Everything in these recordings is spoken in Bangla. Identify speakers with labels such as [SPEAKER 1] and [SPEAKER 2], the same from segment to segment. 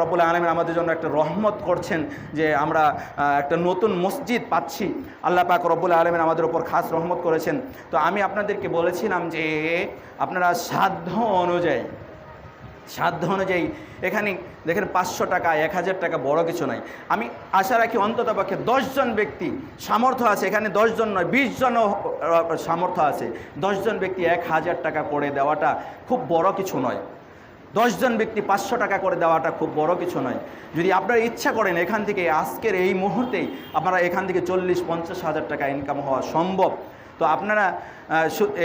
[SPEAKER 1] রব্বুল আলমিন আমাদের জন্য একটা রহমত করছেন যে আমরা একটা নতুন মসজিদ পাচ্ছি। আল্লাহ পাক রব্বুল আলমিন আমাদের ওপর খাস রহমত করেছেন। তো আমি আপনাদেরকে বলেছিলাম যে আপনারা সাধ্য অনুযায়ী সাধ্য অনুযায়ী এখানে দেখেন পাঁচশো টাকা, এক হাজার টাকা বড় কিছু নয় আমি আশা রাখি অন্তত পক্ষে দশজন ব্যক্তি সামর্থ্য আছে। এখানে দশজন নয়, বিশ জনও সামর্থ্য আছে। দশজন ব্যক্তি এক হাজার টাকা করে দেওয়াটা খুব বড় কিছু নয়। দশজন ব্যক্তি পাঁচশো টাকা করে দেওয়াটা খুব বড় কিছু নয়। যদি আপনারা ইচ্ছা করেন এখান থেকে, আজকের এই মুহূর্তেই আপনারা এখান থেকে চল্লিশ, পঞ্চাশ হাজার টাকা ইনকাম হওয়া সম্ভব। তো আপনারা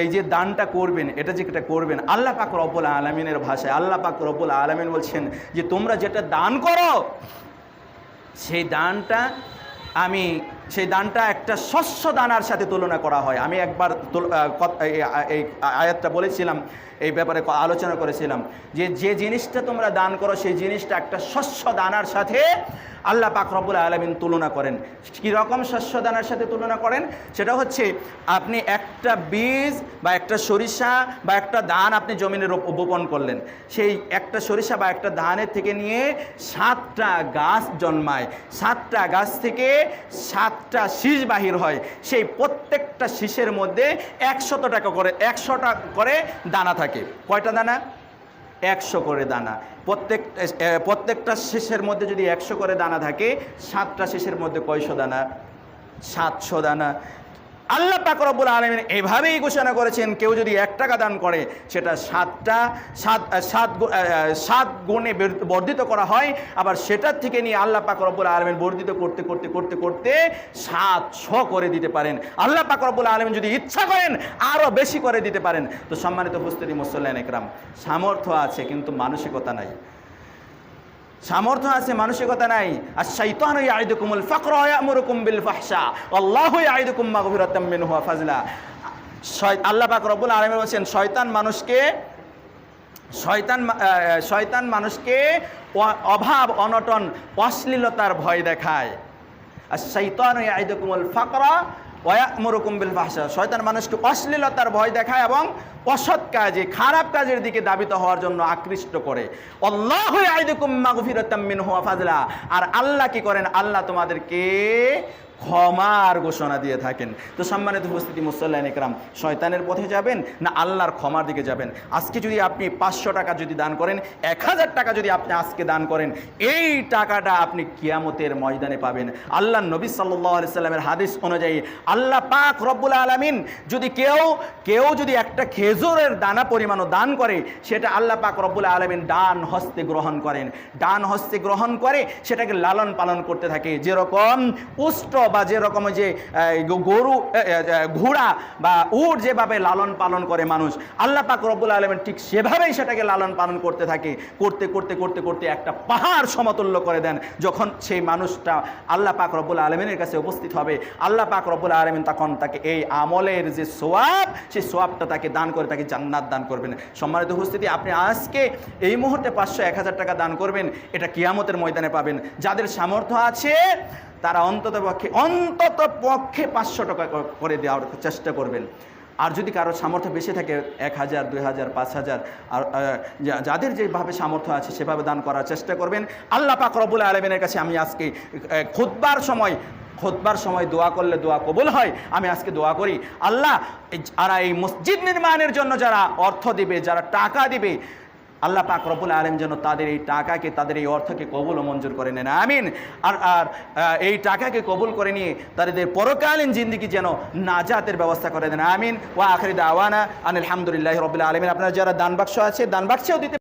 [SPEAKER 1] এই যে দানটা করবেন, এটা যে এটা করবেন, আল্লাহ পাক রব্বুল আলমিনের ভাষায়, আল্লাহ পাক রব্বুল আলমিন বলছেন যে তোমরা যেটা দান করো, সেই দানটা আমি সেই দানটা একটা শস্য দানার সাথে তুলনা করা হয়। আমি একবার এই- আয়াতটা বলেছিলাম, এই ব্যাপারে আলোচনা করেছিলাম যে যে জিনিসটা তোমরা দান করো, সেই জিনিসটা একটা শস্য দানার সাথে আল্লাহ পাক রব্বুল আলমিন তুলনা করেন। কীরকম শস্য দানার সাথে তুলনা করেন? সেটা হচ্ছে আপনি একটা বীজ বা একটা সরিষা বা একটা ধান আপনি জমিনে বপন করলেন। সেই একটা সরিষা বা একটা ধানের থেকে নিয়ে সাতটা গাছ জন্মায়। সাতটা গাছ থেকে সাতটা শীষ বাহির হয়। সেই প্রত্যেকটা শীষের মধ্যে একশত টাকা করে একশোটা করে দানা থাকে। কয়টা দানা? একশো করে দানা। প্রত্যেক প্রত্যেকটা শেষের মধ্যে যদি একশো করে দানা থাকে, সাতটা শেষের মধ্যে কয়শো দানা? সাতশো দানা। আল্লাহ পাক রব্বুল আলমিন এভাবেই ঘোষণা করেছেন, কেউ যদি এক টাকা দান করে, সেটা সাতটা, সাত সাত সাত গুণে বর্ধিত করা হয়, আবার সেটার থেকে নিয়ে আল্লাহ পাক রব্বুল আলমিন বর্ধিত করতে করতে করতে করতে সাতশো করে দিতে পারেন। আল্লাহ পাক রব্বুল আলমিন যদি ইচ্ছা করেন আরও বেশি করে দিতে পারেন। তো সম্মানিত উপস্থিতি, মুসল্লান একরাম, সামর্থ্য আছে, কিন্তু মানসিকতা নাই। সামর্থ্য আছে, মানসিকতা নাই। আর শৈতান ইয়াইদুকুমুল ফাকর ইয়ামুরুকুম বিল ফাহশা। আল্লাহু ইয়াইদুকুম মাগফিরাতাম ওয়া ফাজলা। আল্লাহ পাক রব্বুল আলামিন বলেন শয়তান মানুষকে শয়তান শয়তান মানুষকে অভাব, অনটন, অশ্লীলতার ভয় দেখায়। আর শৈতান ইয়াইদুকুমুল ফাকরা শয়তান মানুষকে অশ্লীলতার ভয় দেখায় এবং অসৎ কাজে, খারাপ কাজের দিকে দাবিত হওয়ার জন্য আকৃষ্ট করে। অল্লাহ ফাজলা। আর আল্লাহ কি করেন? আল্লাহ তোমাদেরকে ক্ষমার ঘোষণা দিয়ে থাকেন। তো সম্মানিত উপস্থিতি মুসল্লান একরাম, শয়তানের পথে যাবেন না আল্লাহর ক্ষমার দিকে যাবেন? আজকে যদি আপনি পাঁচশো টাকা যদি দান করেন, এক হাজার টাকা যদি আপনি আজকে দান করেন, এই টাকাটা আপনি কিয়ামতের ময়দানে পাবেন। আল্লাহ নবী সাল্লাহ সাল্লামের হাদিস অনুযায়ী আল্লাহ পাক রব্বুল আলমিন যদি কেউ কেউ যদি একটা খেজুরের দানা পরিমাণও দান করে, সেটা আল্লাহ পাক রব্বুল আলমিন ডান হস্তে গ্রহণ করেন। ডান হস্তে গ্রহণ করে সেটাকে লালন পালন করতে থাকে। যেরকম উষ্ট বা যেরকম যে গরু ঘোড়া বা উট যেভাবে লালন পালন করে মানুষ, আল্লাহ পাক রব্বুল আলমিন ঠিক সেভাবেই সেটাকে লালন পালন করতে থাকে। করতে করতে করতে করতে একটা পাহাড় সমতুল্য করে দেন। যখন সেই মানুষটা আল্লাহ পাক রব্বুল আলমিনের কাছে উপস্থিত হবে, আল্লাহ পাক রব্বুল আলমিন তখন তাকে এই আমলের যে সোয়াব, সেই সোয়াবটা তাকে দান করে, তাকে জান্নাত দান করবেন। সম্মানিত উপস্থিতি, আপনি আজকে এই মুহূর্তে পাঁচশো এক হাজার টাকা দান করবেন, এটা কিয়ামতের ময়দানে পাবেন। যাদের সামর্থ্য আছে তারা অন্তত পক্ষে অন্তত পক্ষে পাঁচশো টাকা করে দেওয়ার চেষ্টা করবেন। আর যদি কারও সামর্থ্য বেশি থাকে এক হাজার দুই হাজার পাঁচ হাজার আর যাদের যেভাবে সামর্থ্য আছে সেভাবে দান করার চেষ্টা করবেন। আল্লাহ পাক রবুল আলমিনের কাছে আমি আজকে আহ, খুতবার সময় খোদবার সময় দোয়া করলে দোয়া কবুল হয়। আমি আজকে দোয়া করি আল্লাহ যারা এই মসজিদ নির্মাণের জন্য যারা অর্থ দিবে যারা টাকা দিবে আল্লাহ পাক রবুল আলম যেন তাদের এই টাকাকে, তাদের এই অর্থকে কবুল ও মঞ্জুর করে নেন। আমিন। আর আর এই টাকাকে কবুল করে নিয়ে তাদের পরকালীন জিন্দিগি যেন নাজাতের ব্যবস্থা করে দেন। আমিন। ও আখরিদ আওয়ানা আনিল আলহামদুলিল্লাহ রবিল আলমিন। আপনার যারা দান বাক্স আছে, দান বাক্সেও দিতে